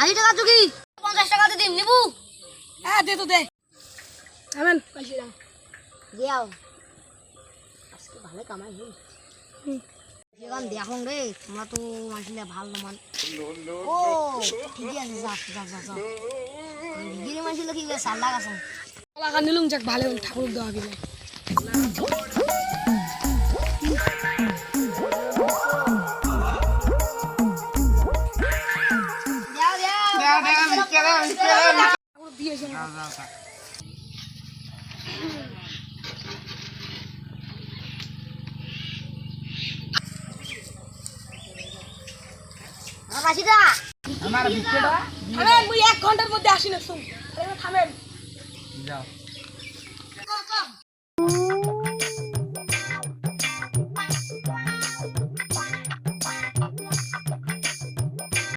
আশি টাকা চুকি পঞ্চাশ টাকাতে দিম নিবু। হ্যাঁ দে তো দে। আমেন পয়সা দাও দিয়াও। আজকে ভালো কামাই হই এখন দেখুন রে তোমরা তো মাসিলে ভালো মান। ও ঠিকই আছে যা যা যা যা। গিরি মাসিলে কি সাল্লা গাছ কলাখান নিলুম যাক ভালো ঠাকুর দেওয়া গেলে মাসিটা থামেন মুই এক ঘণ্টার মধ্যে আসি না শুন। থামেন। যাও।